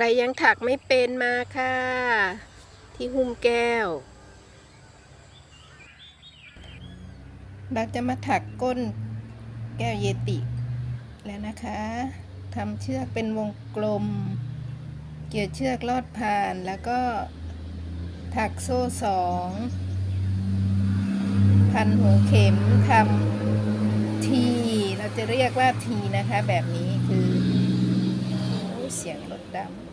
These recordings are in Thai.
ใครยังถักไม่เป็นมาค่ะ ที่หุ้มแก้ว เราจะมาถักก้นแก้วเยติแล้วนะคะทำเชือกเป็นวงกลม เกี่ยวเชือกลอดผ่านแล้วก็ถักโซ่สองพันหัวเข็มทำที เราจะเรียกว่าทีนะคะ แบบนี้คือเสียงรถดำ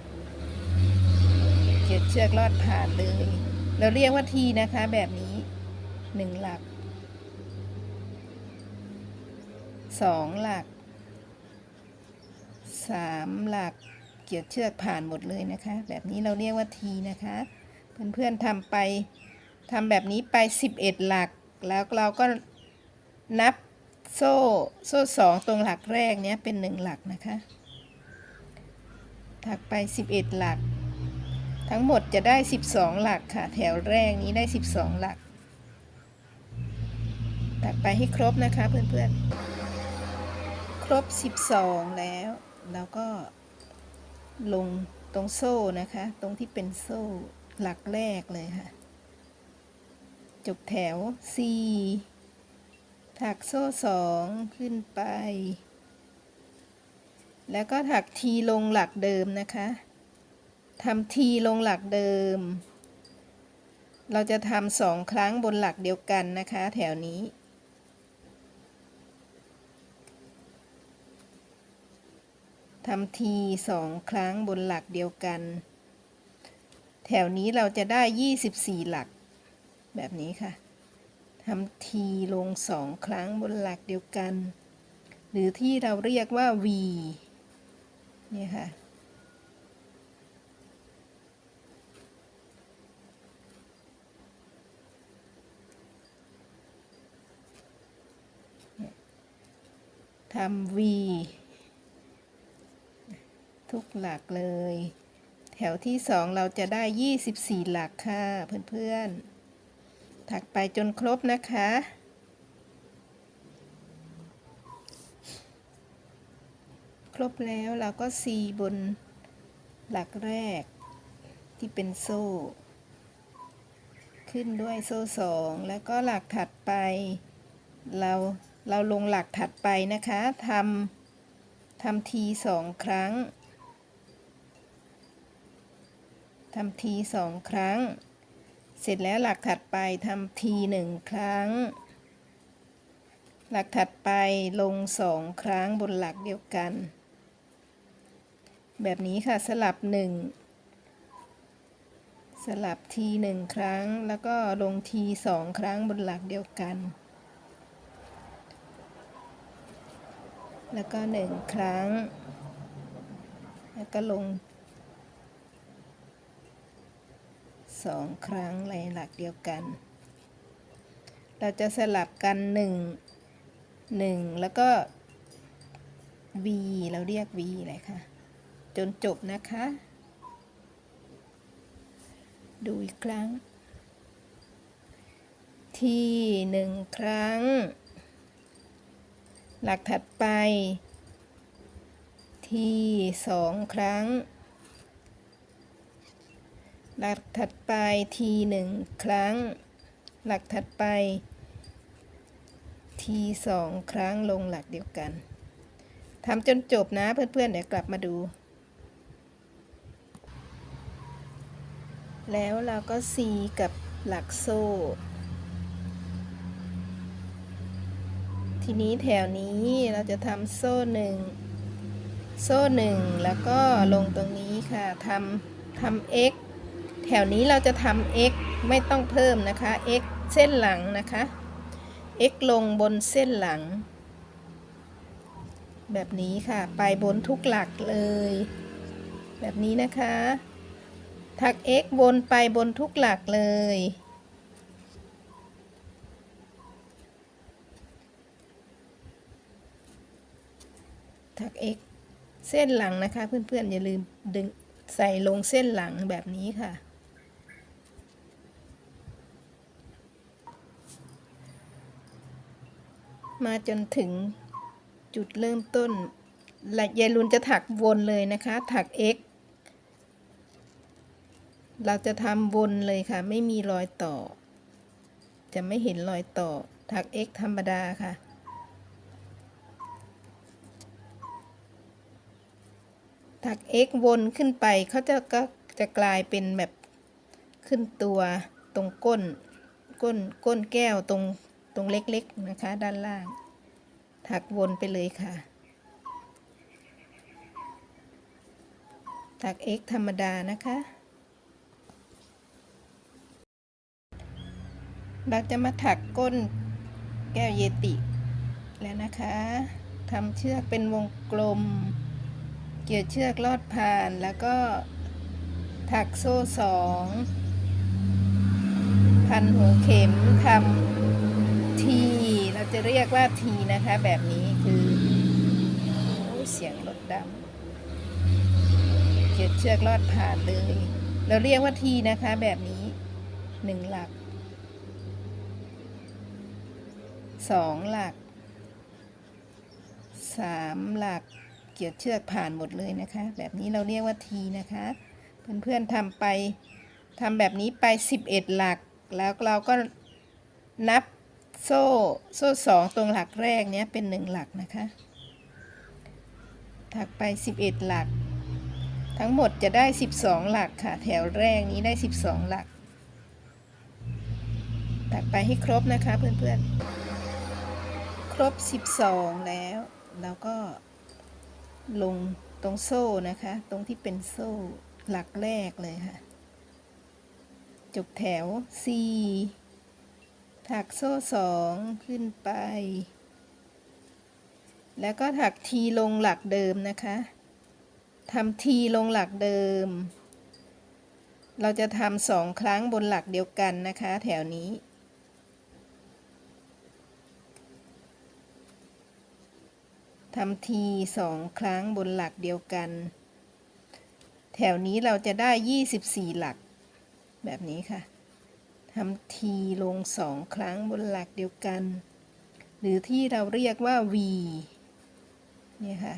เกี่ยวเชือกลอดผ่านเลย เราเรียกว่าทีนะคะแบบนี้หนึ่งหลักสองหลักสามหลักเกี่ยวเชือกผ่านหมดเลยนะคะ แบบนี้เราเรียกว่าทีนะคะ เพื่อนๆทำไปทำแบบนี้ไป11หลัก แล้วเราก็นับโซ่โซ่สองตรงหลักแรกเนี้ยเป็นหนึ่งหลักนะคะถักไป11หลัก ทั้งหมดจะได้ 12 หลักค่ะ แถวแรกนี้ได้ 12 หลักถักไปให้ครบนะคะเพื่อนๆ ครบ 12 แล้วเราก็ลงตรงโซ่นะคะ ตรงที่เป็นโซ่หลักแรกเลยค่ะ จบแถว 4 ถักโซ่สองขึ้นไป แล้วก็ถักทีลงหลักเดิมนะคะ ทำทีลงหลักเดิม เราจะทำสองครั้งบนหลักเดียวกันนะคะ แถวนี้ ทำทีสองครั้งบนหลักเดียวกัน แถวนี้เราจะได้ 24 หลัก แบบนี้ค่ะ ทำทีลงสองครั้งบนหลักเดียวกัน หรือที่เราเรียกว่า V นี่ค่ะ ทำ V ทุกหลักเลย แถวที่สองเราจะได้ 24 หลักค่ะ เพื่อนๆ ถักไปจนครบนะคะครบแล้วเราก็ซีบนหลักแรกที่เป็นโซ่ ขึ้นด้วยโซ่สองแล้วก็หลักถัดไป เรา เราลงหลักถัดไปนะคะทำทำทีสองครั้งทำทีสองครั้ง เสร็จแล้วหลักถัดไปทำทีหนึ่งครั้ง หลักถัดไปลงสองครั้งบนหลักเดียวกัน แบบนี้ค่ะสลับหนึ่งสลับทีหนึ่งครั้ง แล้วก็ลงทีสองครั้งบนหลักเดียวกัน แล้วก็หนึ่งครั้ง แล้วก็ลงสองครั้งในหลักเดียวกัน เราจะสลับกันหนึ่งหนึ่งแล้วก็ V เราเรียก V เลยค่ะ จนจบนะคะ ดูอีกครั้ง ที่หนึ่งครั้ง หลักถัดไป ที่สองครั้ง หลักถัดไปทีหนึ่งครั้ง หลักถัดไป ทีสองครั้งลงหลักเดียวกันทำจนจบนะเพื่อนๆเดี๋ยวกลับมาดู แล้วเราก็ซีกับหลักโซ่ ทีนี้แถวนี้เราจะทำโซ่หนึ่งโซ่หนึ่งแล้วก็ลงตรงนี้ค่ะทำทำ x แถวนี้เราจะทำ x ไม่ต้องเพิ่มนะคะ x เส้นหลังนะคะ x ลงบนเส้นหลัง แบบนี้ค่ะ ไปบนทุกหลักเลย แบบนี้นะคะ ถัก x บนไปบนทุกหลักเลย ถัก x เส้นหลังนะคะ เพื่อนๆอย่าลืมดึงใส่ลงเส้นหลังแบบนี้ค่ะ มาจนถึงจุดเริ่มต้นและยายลุนจะถักวนเลยนะคะ ถัก x เราจะทำวนเลยค่ะ ไม่มีรอยต่อ จะไม่เห็นรอยต่อ ถัก x ธรรมดาค่ะ ถัก x วนขึ้นไปเขาจะก็จะกลายเป็นแบบขึ้นตัวตรงก้น ก้นก้นแก้วตรงตรงเล็กๆนะคะ ด้านล่าง ถักวนไปเลยค่ะถัก x ธรรมดานะคะ เราจะมาถักก้นแก้วเยติแล้วนะคะทำเชือกเป็นวงกลม เกี่ยวเชือกลอดผ่านแล้วก็ถักโซ่สองพันหัวเข็มทำทีเราจะเรียกว่าทีนะคะ แบบนี้คือเสียงรถดำเกี่ยวเชือกลอดผ่านเลย เราเรียกว่าทีนะคะแบบนี้หนึ่งหลักสองหลักสามหลัก เกี่ยวเชือกผ่านหมดเลยนะคะ แบบนี้เราเรียกว่าทีนะคะ เพื่อนๆทำไปทำแบบนี้ไป 11 หลัก แล้วเราก็นับโซ่โซ่สองตรงหลักแรกเนี้ยเป็นหนึ่งหลักนะคะ ถักไป 11 หลัก ทั้งหมดจะได้ 12 หลักค่ะ แถวแรกนี้ได้ 12 หลัก ถักไปให้ครบนะคะเพื่อนๆ ครบ 12 แล้ว แล้วก็ ลงตรงโซ่นะคะ ตรงที่เป็นโซ่หลักแรกเลยค่ะ จบแถว4ถักโซ่สองขึ้นไป แล้วก็ถักทีลงหลักเดิมนะคะทำทีลงหลักเดิม เราจะทำสองครั้งบนหลักเดียวกันนะคะ แถวนี้ ทำทีสองครั้งบนหลักเดียวกัน แถวนี้เราจะได้ 24 หลัก แบบนี้ค่ะทำทีลงสองครั้งบนหลักเดียวกัน หรือที่เราเรียกว่า V เนี่ยค่ะ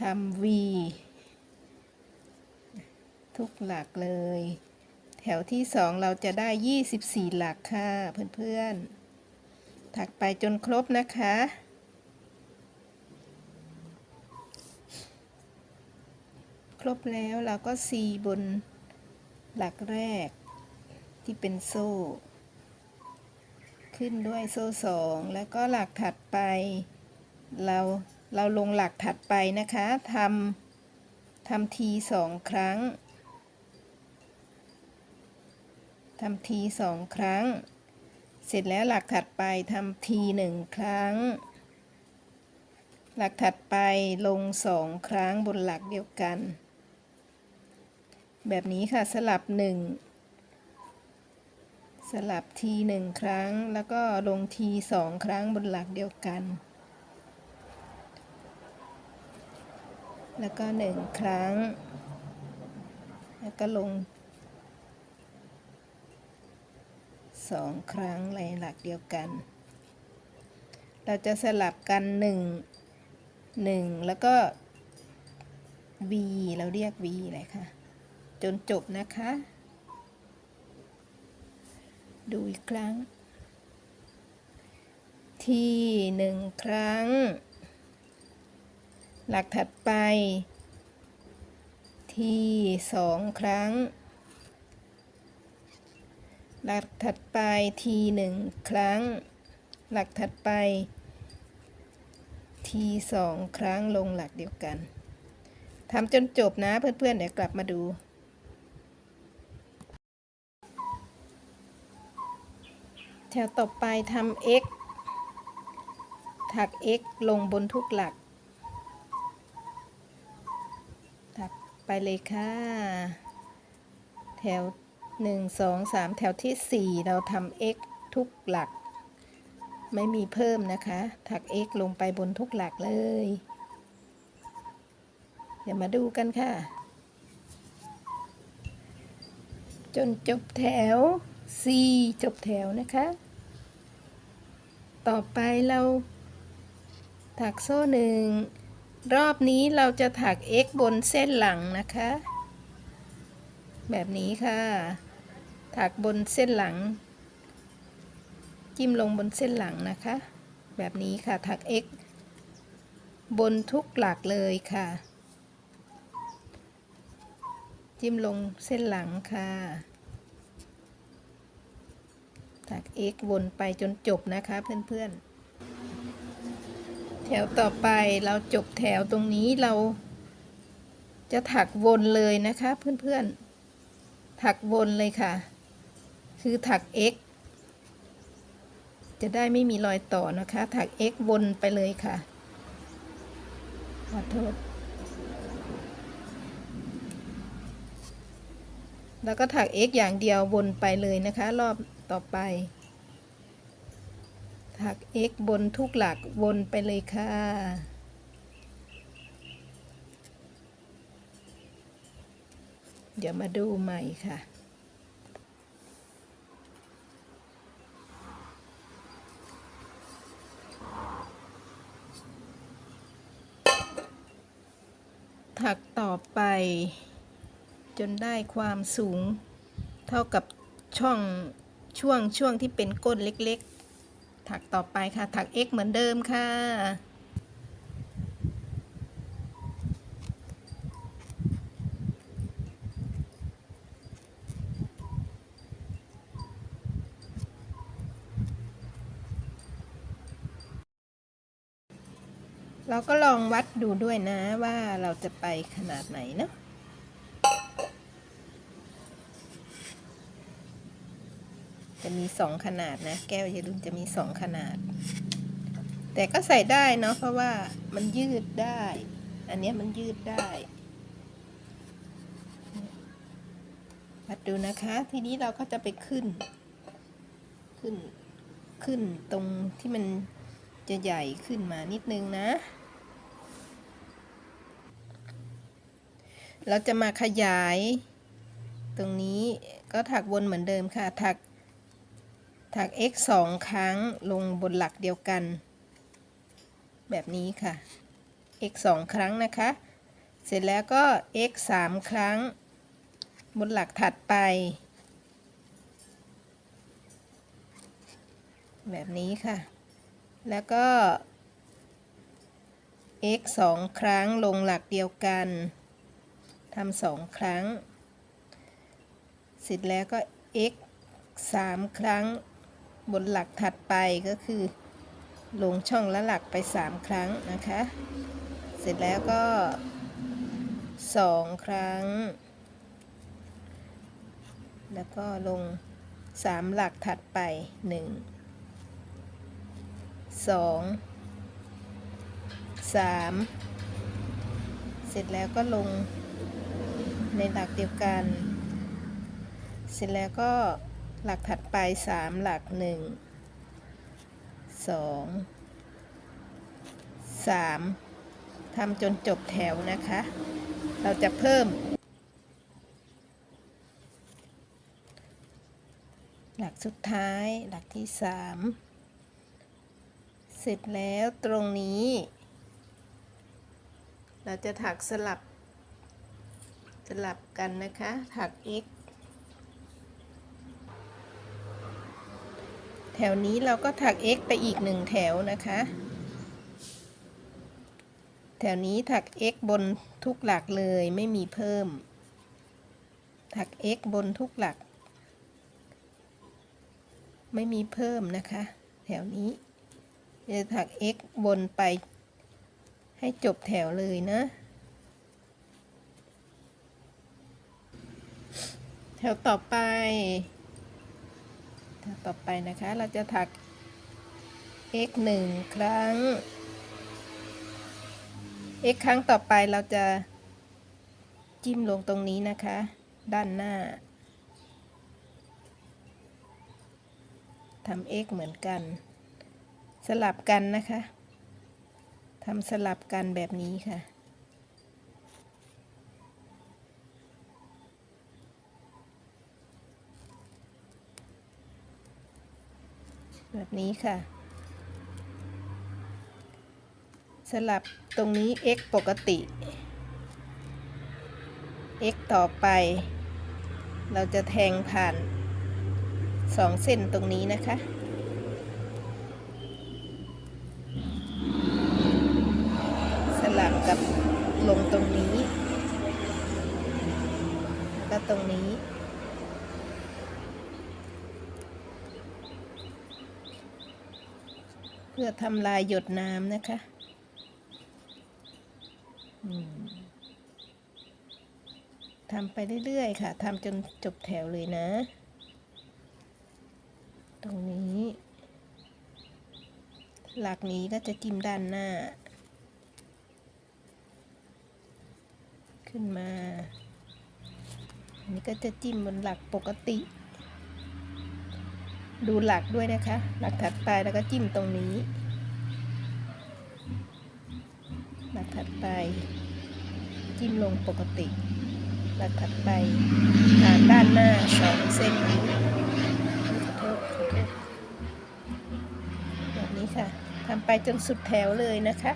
ทำ V ทุกหลักเลย แถวที่สองเราจะได้ 24 หลักค่ะ เพื่อนๆ ถักไปจนครบนะคะ ครบแล้วเราก็ซีบนหลักแรกที่เป็นโซ่ ขึ้นด้วยโซ่สองแล้วก็หลักถัดไป เราเราลงหลักถัดไปนะคะทำทำทีสองครั้ง ทำทีสองครั้ง เสร็จแล้วหลักถัดไปทำทีหนึ่งครั้ง หลักถัดไปลงสองครั้งบนหลักเดียวกัน แบบนี้ค่ะสลับหนึ่งสลับทีหนึ่งครั้ง แล้วก็ลงทีสองครั้งบนหลักเดียวกัน แล้วก็หนึ่งครั้ง แล้วก็ลง สองครั้งในหลักเดียวกัน เราจะสลับกันหนึ่งหนึ่งแล้วก็ V เราเรียก V เลยค่ะ จนจบนะคะ ดูอีกครั้ง ที่หนึ่งครั้ง หลักถัดไป ที่สองครั้ง หลักถัดไปทีหนึ่งครั้ง หลักถัดไปทีสองครั้งลงหลักเดียวกันทำจนจบนะเพื่อนๆ เดี๋ยวกลับมาดูแถวต่อไปทำ x ถัก x ลงบนทุกหลัก ถักไปเลยค่ะ แถว 1 2 3 แถวที่ 4 เราทำ x ทุกหลัก ไม่มีเพิ่มนะคะ ถัก x ลงไปบนทุกหลักเลย เดี๋ยวมาดูกันค่ะ จนจบแถว4จบแถวนะคะ ต่อไปเรา ถักโซ่หนึ่ง รอบนี้เราจะถัก x บนเส้นหลังนะคะ แบบนี้ค่ะ ถักบนเส้นหลัง จิ้มลงบนเส้นหลังนะคะ แบบนี้ค่ะถัก x บนทุกหลักเลยค่ะ จิ้มลงเส้นหลังค่ะถัก x วนไปจนจบนะคะเพื่อนๆ แถวต่อไปเราจบแถวตรงนี้เราจะถักวนเลยนะคะเพื่อนๆ ถักวนเลยค่ะ คือถัก x จะได้ไม่มีรอยต่อนะคะ ถัก x วนไปเลยค่ะขอโทษ แล้วก็ถัก x อย่างเดียววนไปเลยนะคะ รอบต่อไป ถัก x บนทุกหลักวนไปเลยค่ะเดี๋ยวมาดูใหม่ค่ะ ถักต่อไป จนได้ความสูงเท่ากับช่องช่วงช่วงที่เป็นก้นเล็กๆ ถักต่อไปค่ะ ถัก x เหมือนเดิมค่ะ เราก็ล องวัดดูด้วยนะว่าเราจะไปขนาดไหนเนาะจะมีสองขนาดนะ แก้วเยลุนจะมีสองขนาด แต่ก็ใส่ได้เนาะเพราะว่ามันยืดได้ อันนี้มันยืดได้วัดดูนะคะ ทีนี้เราก็จะไปขึ้น ขึ้น ขึ้นตรงที่มันจะใหญ่ขึ้นมานิดนึงนะ เราจะมาขยาย ตรงนี้ก็ถักวนเหมือนเดิมค่ะ ถัก ถัก x สองครั้งลงบนหลักเดียวกัน แบบนี้ค่ะ x สองครั้งนะคะ เสร็จแล้วก็ x สามครั้ง บนหลักถัดไป แบบนี้ค่ะ แล้วก็ x สองครั้งลงหลักเดียวกัน ทำสองครั้ง เสร็จแล้วก็ x สามครั้ง บนหลักถัดไปก็คือ ลงช่องละหลักไปสามครั้งนะคะ เสร็จแล้วก็สองครั้ง แล้วก็ลงสามหลักถัดไปหนึ่งสองสามเสร็จแล้วก็ลง ในหลักเดียวกัน เสร็จแล้วก็หลักถัดไปสามหลักหนึ่งสองสามทำจนจบแถวนะคะ เราจะเพิ่ม หลักสุดท้ายหลักที่สามเสร็จแล้วตรงนี้ เราจะถักสลับ ลับกันนะคะ ถัก x แถวนี้เราก็ถัก x ไปอีกหนึ่งแถวนะคะ แถวนี้ถัก x บนทุกหลักเลยไม่มีเพิ่ม ถัก x บนทุกหลัก ไม่มีเพิ่มนะคะ แถวนี้จะถัก x บนไปให้จบแถวเลยนะ ถวต่อไปแถวต่อไปนะคะ เราจะถัก x หนึ่งครั้ง x ครั้งต่อไปเราจะจิ้มลงตรงนี้นะคะ ด้านหน้าทำ x เหมือนกัน สลับกันนะคะทำสลับกันแบบนี้ค่ะ แบบนี้ค่ะ สลับตรงนี้ x ปกติ x ต่อไป เราจะแทงผ่านสองเส้นตรงนี้นะคะ สลับกับลงตรงนี้ แล้วก็ตรงนี้ เพื่อทำลายหยดน้ำนะคะทำไปเรื่อยๆค่ะทำจนจบแถวเลยนะ ตรงนี้ หลักนี้ก็จะจิ้มด้านหน้า ขึ้นมา อันนี้ก็จะจิ้มบนหลักปกติ ดูหลักด้วยนะคะ หลักถัดไปแล้วก็จิ้มตรงนี้ หลักถัดไป จิ้มลงปกติ หลักถัดไปผ่านด้านหน้าสองเส้นนี้ขอโทษขอโทษแบบนี้ค่ะทำไปจนสุดแถวเลยนะคะ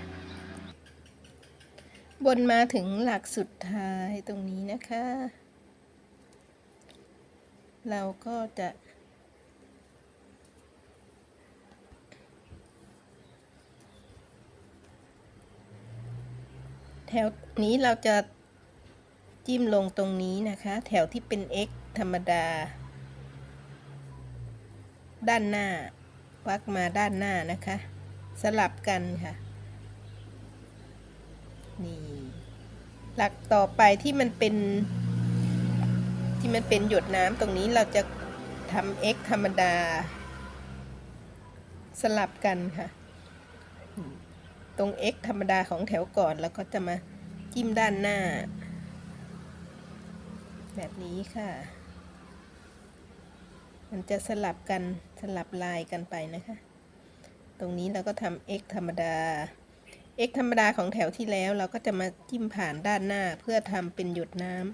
บนมาถึงหลักสุดท้ายตรงนี้นะคะ เราก็จะ แถวนี้เราจะจิ้มลงตรงนี้นะคะ แถวที่เป็น x ธรรมดา ด้านหน้า วักมาด้านหน้านะคะ สลับกันค่ะ นี่ หลักต่อไปที่มันเป็น ที่มันเป็นหยดน้ำตรงนี้เราจะทำ x ธรรมดา สลับกันค่ะ ตรง x ธรรมดาของแถวก่อนแล้วก็จะมาจิ้มด้านหน้า แบบนี้ค่ะ มันจะสลับกันสลับลายกันไปนะคะ ตรงนี้เราก็ทำ x ธรรมดา x ธรรมดาของแถวที่แล้วเราก็จะมาจิ้มผ่านด้านหน้าเพื่อทำเป็นหยดน้ำ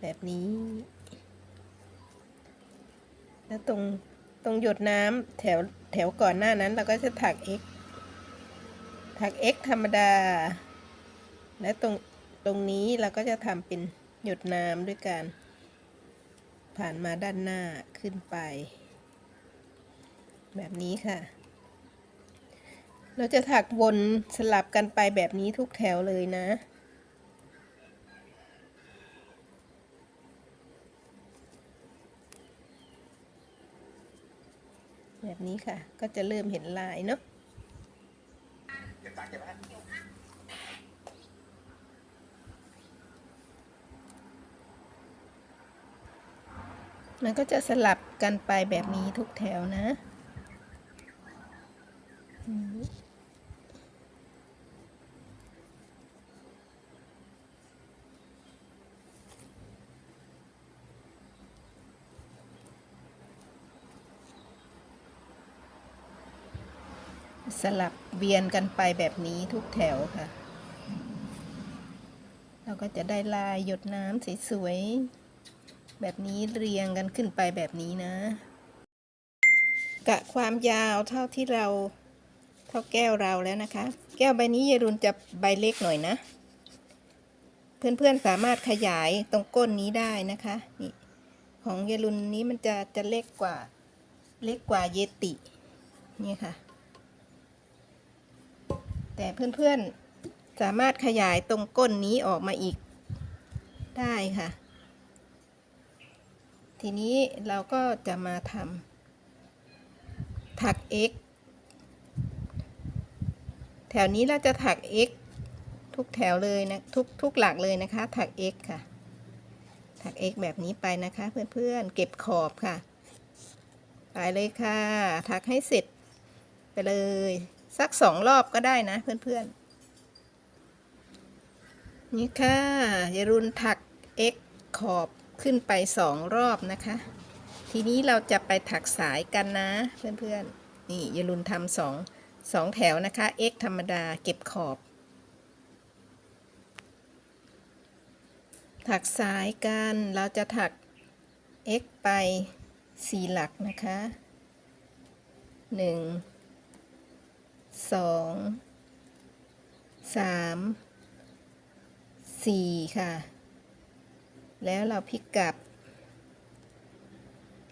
แบบนี้ แล้วตรงตรงหยดน้ำแถวแถวก่อนหน้านั้นเราก็จะถัก x ถัก x ธรรมดา และตรงตรงนี้เราก็จะทำเป็นหยดน้ำด้วยการ ผ่านมาด้านหน้าขึ้นไป แบบนี้ค่ะ เราจะถักวนสลับกันไปแบบนี้ทุกแถวเลยนะแบบนี้ค่ะ ก็จะเริ่มเห็นลายเนาะ มันก็จะสลับกันไปแบบนี้ทุกแถวนะ สลับ เวียนกันไปแบบนี้ทุกแถวค่ะ เราก็จะได้ลายหยดน้ำสวยๆแบบนี้เรียงกันขึ้นไปแบบนี้นะ กะความยาวเท่าที่เราเท่าแก้วเราแล้วนะคะ แก้วใบนี้ยายรุนจะใบเล็กหน่อยนะเพื่อนๆสามารถขยายตรงก้นนี้ได้นะคะนี่ของยายรุนนี้มันจะจะเล็กกว่าเล็กกว่าเยติ นี่ค่ะ แต่เพื่อนๆสามารถขยายตรงก้นนี้ออกมาอีกได้ค่ะ ทีนี้เราก็จะมาทำถัก x แถวนี้เราจะถัก x ทุกแถวเลยนะทุกทุกหลักเลยนะคะ ถัก x ค่ะ ถัก x แบบนี้ไปนะคะ เพื่อนๆเก็บขอบค่ะ ไปเลยค่ะ ถักให้เสร็จไปเลย สักสองรอบก็ได้นะ เพื่อนๆ นี่ค่ะยารุนถัก x ขอบขึ้นไปสองรอบนะคะ ทีนี้เราจะไปถักสายกันนะ เพื่อนๆ นี่ยารุนทำสองสองแถวนะคะ x ธรรมดาเก็บขอบ ถักสายกันเราจะถัก x ไปสี่หลักนะคะหนึ่ง สองสามสี่ค่ะ แล้วเราพลิกกลับ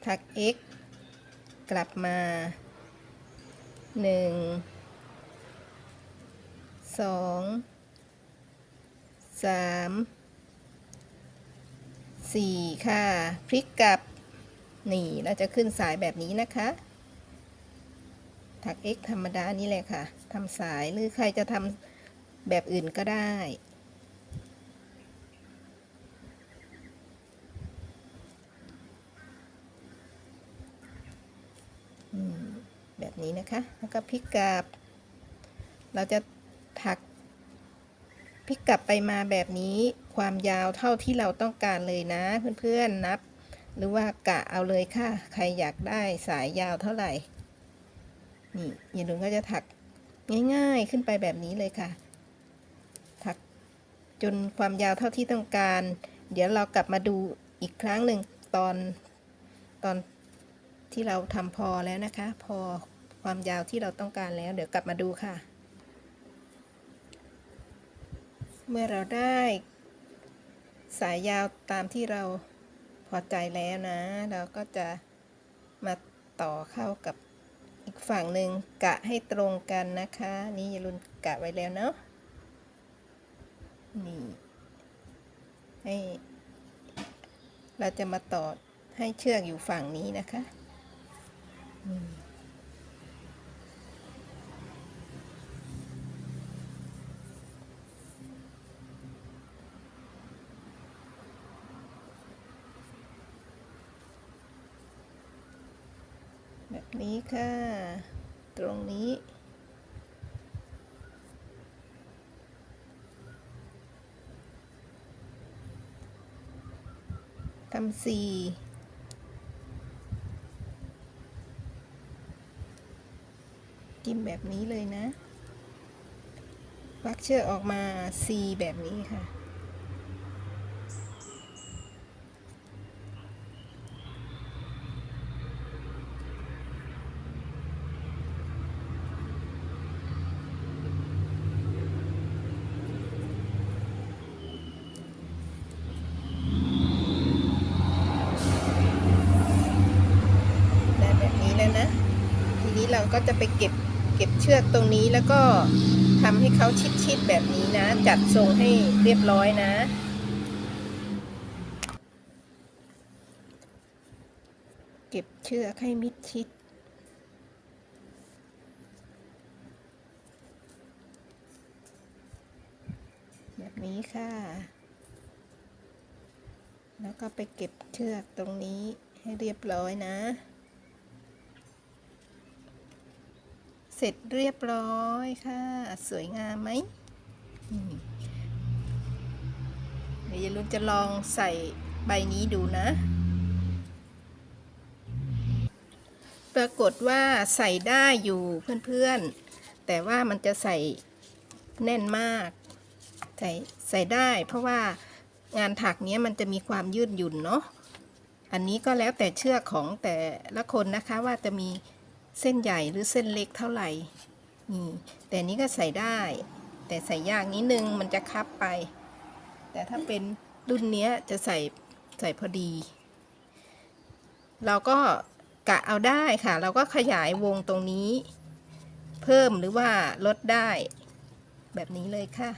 ทัก x กลับมาหนึ่งสองสามสี่ค่ะ พลิกกลับ นี่เราจะขึ้นสายแบบนี้นะคะ ถัก x ธรรมดานี่แหละค่ะทำสายหรือใครจะทำแบบอื่นก็ได้แบบนี้นะคะ แล้วก็พลิกกลับ เราจะถักพลิกกลับไปมาแบบนี้ความยาวเท่าที่เราต้องการเลยนะ เพื่อนๆนับ หรือว่ากะเอาเลยค่ะ ใครอยากได้สายยาวเท่าไหร่ นี่ยายลุงก็จะถักง่ายๆขึ้นไปแบบนี้เลยค่ะ ถักจนความยาวเท่าที่ต้องการ เดี๋ยวเรากลับมาดูอีกครั้งหนึ่งตอนตอนที่เราทำพอแล้วนะคะ พอความยาวที่เราต้องการแล้ว เดี๋ยวกลับมาดูค่ะ เมื่อเราได้สายยาวตามที่เราพอใจแล้วนะ เราก็จะมาต่อเข้ากับ ฝั่งหนึ่งกะให้ตรงกันนะคะ นี่ยารุนกะไว้แล้วเนาะนี่ให้เราจะมาต่อให้เชือกอยู่ฝั่งนี้นะคะ อืม นี้ค่ะ ตรงนี้ ทำสี่จิ้มแบบนี้เลยนะวักเชือกออกมา C แบบนี้ค่ะ ได้แบบนี้แล้วนะ ทีนี้เรา ก็จะไปเก็บเก็บเชือกตรงนี้แล้วก็ทำให้เขาชิดๆแบบนี้นะ จัดทรงให้เรียบร้อยนะเก็บเชือกให้มิดชิด แบบนี้ค่ะ แล้วก็ไปเก็บเชือกตรงนี้ให้เรียบร้อยนะ เสร็จเรียบร้อยค่ะ สวยงามไหมเดี๋ยวยายลุนจะลองใส่ใบนี้ดูนะ ปรากฏว่าใส่ได้อยู่เพื่อนๆ แต่ว่ามันจะใส่แน่นมาก ใส่ใส่ได้เพราะว่างานถักเนี้ยมันจะมีความยืดหยุ่นเนาะ อันนี้ก็แล้วแต่เชือกของแต่ละคนนะคะว่าจะมี เส้นใหญ่หรือเส้นเล็กเท่าไหร่นี่แต่นี้ก็ใส่ได้ แต่ใส่ยากนิดนึงมันจะคับไป แต่ถ้าเป็นรุ่นเนี้ยจะใส่ใส่พอดี เราก็กะเอาได้ค่ะ เราก็ขยายวงตรงนี้ เพิ่มหรือว่าลดได้ แบบนี้เลยค่ะ